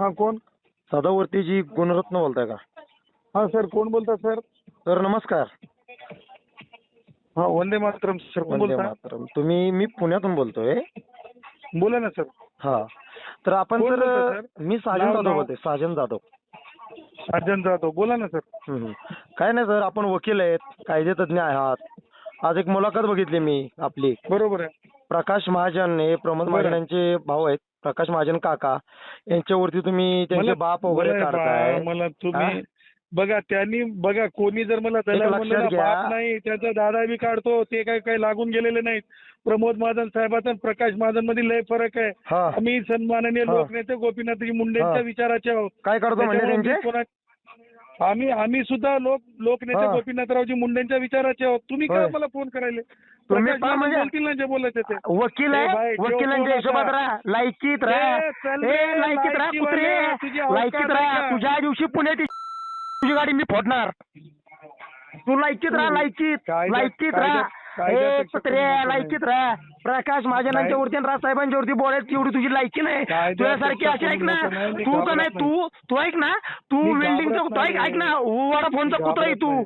हा कोण? सदावर्तीजी गुणरत्न बोलताय का? हा सर कोण बोलता सर? सर नमस्कार. हा वंदे मातरम सर कोण वंदे बोलता? मातरम. तुम्ही मी पुण्यातून बोलतोय. बोला ना सर. हा. तर आपण कोण सर बोलतोय, सर? मी साजन नाव- जाधव नाव? बोलतोय साजन जाधव. अर्जन जाधव. बोला ना सर. हम्म. काय नाही सर आपण वकील आहेत कायदेतज्ञ आहात. आज एक मुलाखत बघितली मी आपली. बरोबर आहे. प्रकाश महाजन हे प्रमोद. महाजन यांचे भाऊ आहेत प्रकाश महाजन काका यांच्यावरती तुम्ही त्यांचे मला- बाप वगैरे काढताय बा- मला? तुम्ही बघा त्यांनी बघा कोणी जर मला दलाल लक्षात म्हणलं ना, घ्या. बाप नाही त्याचा दादा बी काढतो ते काय काय लागून गेलेले नाहीत प्रमोद महाजन साहेबाचा आणि प्रकाश महाजनमध्ये लय फरक आहे हा आम्ही सन्माननीय हा. लोकनेते गोपीनाथजी मुंडेंच्या हा. विचाराचे आहोत काय करतो म्हणजे त्याच्यामुळे त्यांचे मी कोणा- आम्ही आम्ही सुद्धा लोक लोकनेते हा. गोपीनाथरावजी मुंडेंच्या विचाराचे आहोत. तुम्ही काय होय. मला फोन करायले? तुम्ही प्रकाश पहा महाजन म्हणजे- बोलतील ना जे बोलायचे ते. वकील ए आहे भाई, वकिलांच्या हिशोबात आता. राहा. लायकीत राहा. ए, चल ए रे, लायकीत राहा कुत्रे. तुझी लायकीत आहे राहा. का? तुझ्या दिवशी पुण्यात ये- तुझी गाडी मी फोडणार. तू लायकीत राहा लायकीत. कायद्यात- लायकीत राहा. ए पेक्षा कुत्रे कमी नाही. लायकीत राहा. प्रकाश महाजनांच्या वरती आणि राजसाहेबांच्या वरती बोलायची एवढी तुझी लायकी नाही. तुझ्यासारखी अशी ऐक ना. तू का नाही तू तू ऐक ना. तू वेल्डिंगचा तू ऐक. ऐक ना. वडाफोनचा कुत्रा आहे तू.